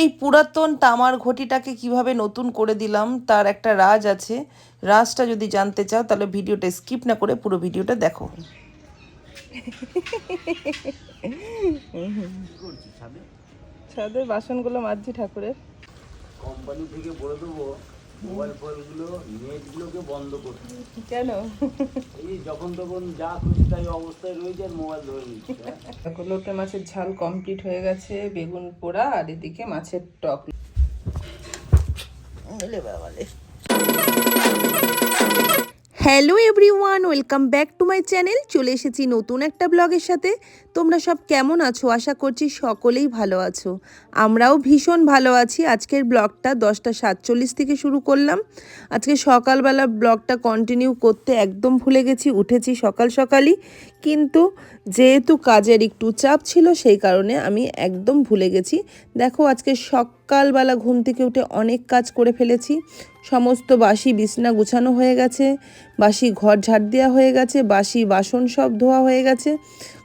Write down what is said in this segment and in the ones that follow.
এই পুরাতন তামার ঘটিটাকে কীভাবে নতুন করে দিলাম তার একটা রাজ আছে। রাজটা যদি জানতে চাও তাহলে ভিডিওটা স্কিপ না করে পুরো ভিডিওটা দেখো। ছাদে বাসনগুলো মাঝি ঠাকুরের। কোম্পানি থেকে বলে দেবো মোবাইল ফোনগুলো নেটগুলোকে বন্ধ করতে কেন? এই যখন তখন যা খুশি তাই অবস্থায় রয়েছে আর মোবাইল ধরে নিচ্ছে হ্যাঁ? লোটে মাছের ঝাল কমপ্লিট হয়ে গেছে বেগুন পোড়া আর এদিকে মাছের টক। Hello everyone, welcome back to my channel. চলে এসেছি নতুন একটা ব্লগের সাথে। তোমরা সব কেমন আছো? আশা করছি সকলেই ভালো আছো। আমরাও ভীষণ ভালো আছি। আজকের ব্লগটা দশটা সাতচল্লিশ থেকে শুরু করলাম। আজকে সকালবেলা ব্লগটা কন্টিনিউ করতে একদম ভুলে গেছি, উঠেছি সকাল সকালই। কিন্তু যেহেতু কাজের একটু চাপ ছিল, সেই কারণে আমি একদম ভুলে গেছি। দেখো, আজকে সকালবেলা ঘুম থেকে উঠে অনেক কাজ করে ফেলেছি। সমস্ত বাসি বিছনা গুছানো হয়ে গেছে, বাসি ঘর ঝাড় দেওয়া হয়ে গেছে, বাসি বাসন সব ধোয়া হয়ে গেছে।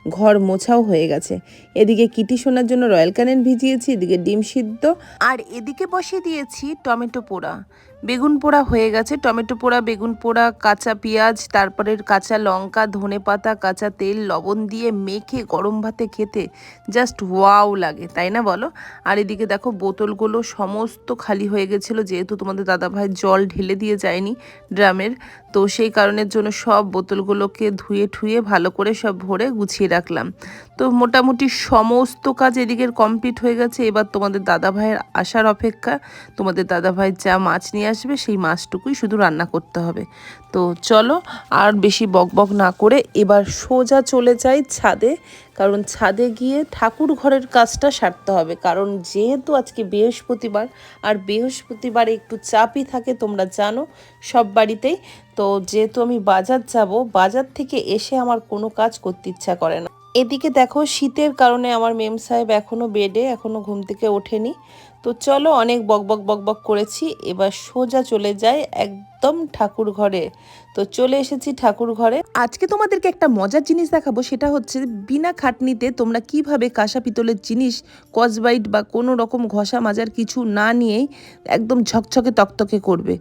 ঘর মোছাও হয়ে গেছে। এদিকে কিটি শোনার জন্য রয়্যাল ক্যানেন ভিজিয়েছি, এদিকে ডিম সিদ্ধ। আর এদিকে বসিয়ে দিয়েছি টমেটো পোড়া। বেগুন পোড়া হয়ে গেছে। টমেটো পোড়া, বেগুন পোড়া, কাঁচা পেঁয়াজ, তারপরে কাঁচা লঙ্কা, ধনে পাতা, কাঁচা তেল, লবণ দিয়ে মেখে গরম ভাতে খেতে জাস্ট ওয়াও লাগে, তাই না বলো? আর এদিকে দেখো বোতলগুলো সমস্ত খালি হয়ে গেছিল, যেহেতু তোমাদের দাদাভাই জল ঢেলে দিয়ে যায়নি ড্রামের। তো সেই কারণের জন্য সব বোতলগুলোকে ধুয়ে ঠুয়ে ভালো করে সব ভরে গুছিয়ে রাখলাম। তো মোটামুটি সমস্ত কাজ এদিকের কমপ্লিট হয়ে গেছে। এবার তোমাদের দাদা ভাইয়ের আসার অপেক্ষা। তোমাদের দাদা ভাই যা মাছ নিয়ে আসবে, সেই মাছটুকুই শুধু রান্না করতে হবে। তো চলো আর বেশি বক বক না করে এবার সোজা চলে যাই ছাদে। কারণ ছাদে গিয়ে ঠাকুর ঘরের কাজটা সারতে হবে। কারণ যেহেতু আজকে বৃহস্পতিবার, আর বৃহস্পতিবারে একটু চাপই থাকে তোমরা জানো সব বাড়িতেই। তো যেহেতু আমি বাজার যাব, বাজার থেকে এসে আমার কোনো কাজ করতে ইচ্ছা করে না। এদিকে দেখো শীতের কারণে আমার মেম সাহেব এখনও বেডে এখনও ঘুম থেকে ওঠেনি। তো চলো অনেক বকবক বকবক করেছি, এবার সোজা চলে যায় একদম ঠাকুর ঘরে। তো চলে এসেছি ঠাকুর ঘরে। আজকে তোমাদেরকে একটা মজার জিনিস দেখাবো, সেটা হচ্ছে বিনা খাটনিতে তোমরা কীভাবে কাঁসা পিতলের জিনিস, কসবাইট বা কোনো রকম ঘষা মাজার কিছু না নিয়েই একদম ঝকঝকে তকতকে করবে।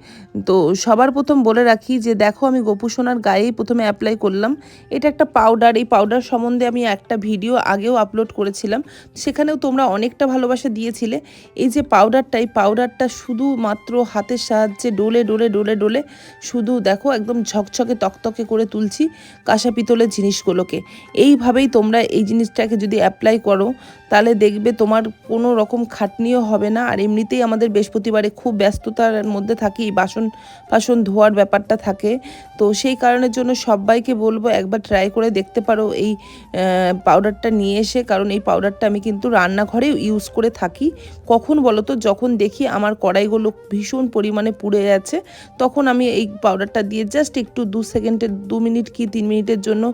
তো সবার প্রথম বলে রাখি যে দেখো আমি গোপুসোনার গায়েই প্রথমে অ্যাপ্লাই করলাম। এটা একটা পাউডার এই পাউডার সম্বন্ধে আমি একটা ভিডিও আগেও আপলোড করেছিলাম। সেখানেও তোমরা অনেকটা ভালোবাসা দিয়েছিলে। এই যে পাউডারটা এই পাউডারটা শুধুমাত্র হাতের সাহায্যে ডোলে ডোলে ডোলে ডোলে শুধু দেখো একদম ঝকঝকে তকতকে করে তুলছি কাঁসা পিতলের জিনিসগুলোকে। এইভাবেই তোমরা এই জিনিসটাকে যদি অ্যাপ্লাই করো, তাহলে দেখবে তোমার কোনো রকম খাটনিও হবে না। আর এমনিতেই আমাদের বৃহস্পতিবারে খুব ব্যস্ততার মধ্যে থাকি বাসন বাসন ধোয়ার ব্যাপারটা থাকে। তো সেই কারণের জন্য সবাইকে বলব একবার ট্রাই করে দেখতে পারো এই পাউডারটা নিয়ে এসে। কারণ এই পাউডারটা আমি কিন্তু রান্নাঘরেও ইউজ করে থাকি। কখন বলো তো, যখন দেখি আমার কড়াইগুলো ভীষণ পরিমাণে পুড়ে যাচ্ছে তখন আমি এই পাউডারটা দিয়ে জাস্ট একটু দু সেকেন্ডের দু মিনিট কি তিন মিনিটের জন্য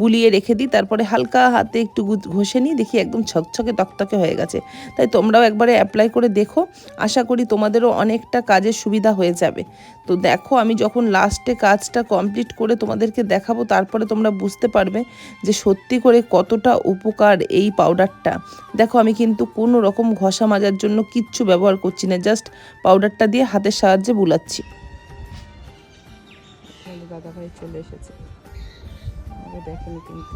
বুলিয়ে রেখে দিই, তারপরে হালকা হাতে একটু ঘষে নিই, দেখি একদম ছকছকে তকতকে হয়ে গেছে। তাই তোমরাও একবারে অ্যাপ্লাই করে দেখো, আশা করি তোমাদেরও অনেকটা কাজের সুবিধা হয়ে যাবে। তো দেখো, আমি যখন লাস্টে কাজটা কমপ্লিট করে তোমাদেরকে দেখাবো, তারপরে তোমরা বুঝতে পারবে যে সত্যি করে কতটা উপকার এই পাউডারটা দেখো, আমি কিন্তু কোনো রকম ঘষা মাজার জন্য কিচ্ছু ব্যবহার করছি না জাস্ট পাউডারটা দিয়ে হাতের সাহায্যে বুলাচ্ছি। দাদা ভাই চলে এসেছে। আগে দেখেনি কিন্তু।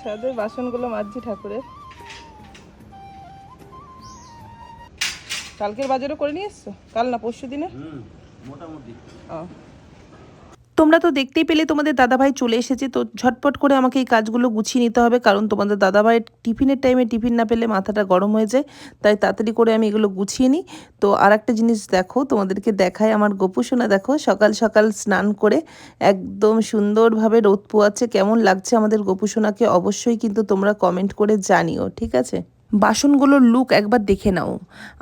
ছাদে বাসনগুলো মাজছি ঠাকুরের। কালকের বাজারও করে নিয়ে এসছো? কাল না পরশু দিনে মোটামুটি। তোমরা তো দেখতেই পেলে তোমাদের দাদাভাই চলে এসেছে, তো ঝটপট করে আমাকে এই কাজগুলো গুছিয়ে নিতে হবে, কারণ তোমাদের দাদাভাইয়ের টিফিনের টাইমে টিফিন না পেলে মাথাটা গরম হয়ে যায়, তাই তাড়াতাড়ি করে আমি এগুলো গুছিয়ে নিই। তো আর একটা জিনিস দেখো, তোমাদেরকে দেখায় আমার গোপুসোনা দেখো সকাল সকাল স্নান করে একদম সুন্দরভাবে রোদ পোয়াচ্ছে, কেমন লাগছে আমাদের গোপুসোনাকে অবশ্যই কিন্তু তোমরা কমেন্ট করে জানিও, ঠিক আছে? বাসনগুলোর লুক একবার দেখে নাও।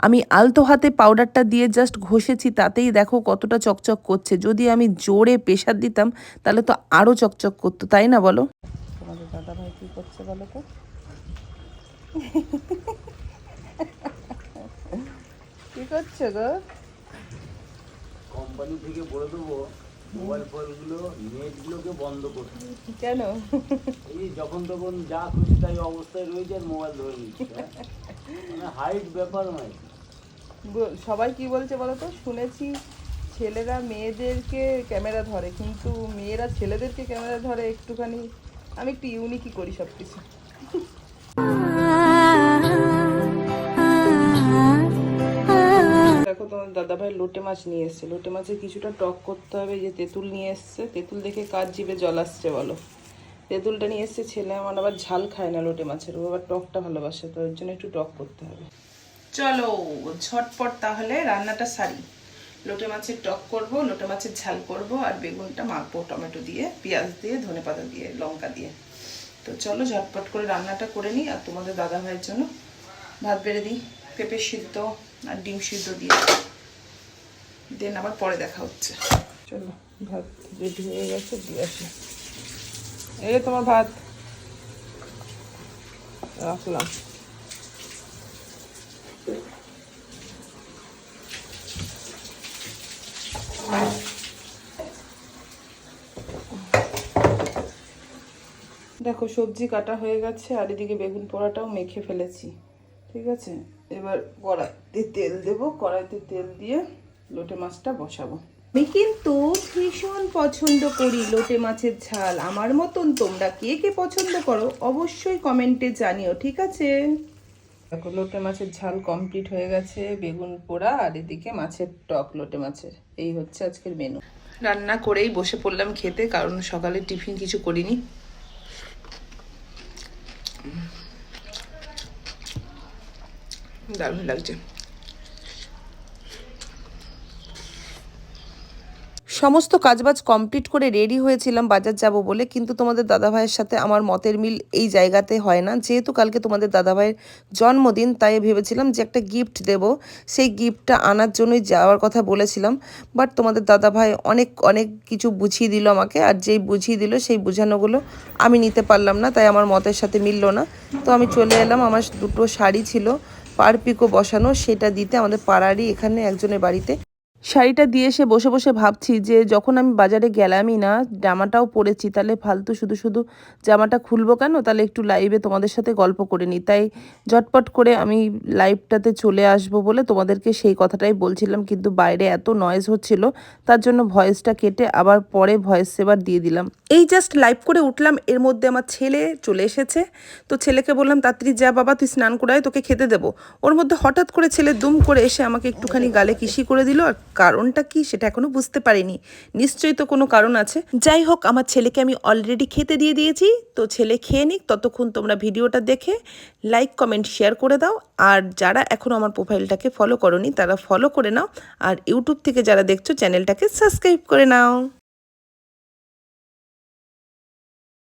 আমি আলতো হাতে পাউডারটা দিয়ে জাস্ট ঘষেছি তাতেই দেখো কতটা চকচক করছে। যদি আমি জোরে প্রেশার দিতাম তাহলে তো আরও চকচক করতো তাই না বলো? তোমাদের দাদা ভাই কি করছে বলো তো? কি করছে গো? কোম্পানি থেকে বলে দেবো মোবাইল ফোনগুলো নেটগুলোকে বন্ধ করতে কেন? এই যখন তখন যা খুশি তাই অবস্থায় রয়েছে আর মোবাইল ধরে নিচ্ছে হ্যাঁ? মানে হাইট ব্যাপার নয়। সবাই কি বলছে বলো তো? শুনেছি ছেলেরা মেয়েদেরকে ক্যামেরা ধরে কিন্তু মেয়েরা ছেলেদেরকে ক্যামেরা ধরে একটুখানি আমি একটু ইউনিকই করি সব কিছু দেখো তোমার দাদাভাই লোটে মাছ নিয়ে এসছে। লোটে মাছে কিছুটা টক করতে হবে যে তেঁতুল নিয়ে এসছে। তেঁতুল দেখে কাজ জিভে জল আসছে বলো? তেঁতুলটা নিয়ে এসছে ছেলে, আমার আবার ঝাল খায় না লোটে মাছের, ও আবার টকটা ভালোবাসে, তো ওর জন্য একটু টক করতে হবে। চলো, ঝটপট তাহলে রান্নাটা সারি। লোটে মাছের টক করব, লোটে মাছের ঝাল করব, আর বেগুনটা মাখবো টমেটো দিয়ে, পেঁয়াজ দিয়ে, ধনেপাতা দিয়ে, লঙ্কা দিয়ে। তো চলো, ঝটপট করে রান্নাটা করে নিই, আর তোমাদের দাদা ভাইয়ের জন্য ভাত বেড়ে দিই। পেঁপে সিদ্ধ আর ডিম সিদ্ধ দিয়ে। দেন আবার পরে দেখা হচ্ছে। চলো, ভাত রেডি হয়ে গেছে, দিয়ে আসি। এই তোমার ভাত। রাখলাম। দেখো, সবজি কাটা হয়ে গেছে, আর এদিকে বেগুন পোড়াটাও মেখে ফেলেছি। ঠিক আছে? এবার কড়াইতে তেল দেব। কড়াইতে তেল দিয়ে লোটে মাছটা বসাবো। আমি কিন্তু ভীষণ পছন্দ করি লোটে মাছের ঝাল। আমার মতন তোমরা কে কে পছন্দ করো অবশ্যই কমেন্টে জানিও ঠিক আছে? দেখো লোটে মাছের ঝাল কমপ্লিট হয়ে গেছে বেগুন পোড়া আর এদিকে মাছের টক লোটে মাছের। এই হচ্ছে আজকের মেনু রান্না করেই বসে পড়লাম খেতে কারণ সকালে টিফিন কিছু করিনি। দারুণ লাগছে। সমস্ত কাজবাজ কমপ্লিট করে রেডি হয়েছিলাম বাজার যাব বলে, কিন্তু তোমাদের দাদাভাইয়ের সাথে আমার মতের মিল এই জায়গাতে হয় না। যেহেতু কালকে তোমাদের দাদাভাইয়ের জন্মদিন, তাই ভেবেছিলাম যে একটা গিফট দেব। সেই গিফটটা আনার জন্যই যাওয়ার কথা বলেছিলাম বাট তোমাদের দাদাভাই অনেক অনেক কিছু বুঝিয়ে দিল আমাকে, আর যেই বুঝিয়ে দিল সেই বোঝানোগুলো আমি নিতে পারলাম না, তাই আমার মতের সাথে মিললো না। তো আমি চলে এলাম, আমার দুটো শাড়ি ছিল পার পিকো বসানো সেটা দিতে আমাদের পাড়ারই এখানে একজনের বাড়িতে শাড়িটা দিয়ে এসে বসে বসে ভাবছি যে যখন আমি বাজারে গেলামই না, জামাটাও পরেছি, তাহলে ফালতু শুধু শুধু জামাটা খুলবো কেন? তাহলে একটু লাইভে তোমাদের সাথে গল্প করে নিই। তাই ঝটপট করে আমি লাইভটাতে চলে আসব বলে তোমাদেরকে সেই কথাটাই বলছিলাম, কিন্তু বাইরে এত নয়েজ হচ্ছিল, তার জন্য ভয়েসটা কেটে আবার পরে ভয়েস সেবার দিয়ে দিলাম। এই জাস্ট লাইভ করে উঠলাম, এর মধ্যে আমার ছেলে চলে এসেছে। তো ছেলেকে বললাম, তাড়াতাড়ি যা বাবা, তুই স্নান করায় তোকে খেতে দেবো। ওর মধ্যে হঠাৎ করে ছেলে দুম করে এসে আমাকে একটুখানি গালে কিসি করে দিল, আর কারণটা কি সেটা এখনও বুঝতে পারিনি। নিশ্চয়ই তো কোনো কারণ আছে। যাই হোক, আমার ছেলেকে আমি অলরেডি খেতে দিয়ে দিয়েছি। তো ছেলে খেয়ে নিক, ততক্ষণ তোমরা ভিডিওটা দেখে লাইক কমেন্ট শেয়ার করে দাও। আর যারা এখনও আমার প্রোফাইলটাকে ফলো করনি, তারা ফলো করে নাও। আর ইউটিউব থেকে যারা দেখছ চ্যানেলটাকে সাবস্ক্রাইব করে নাও।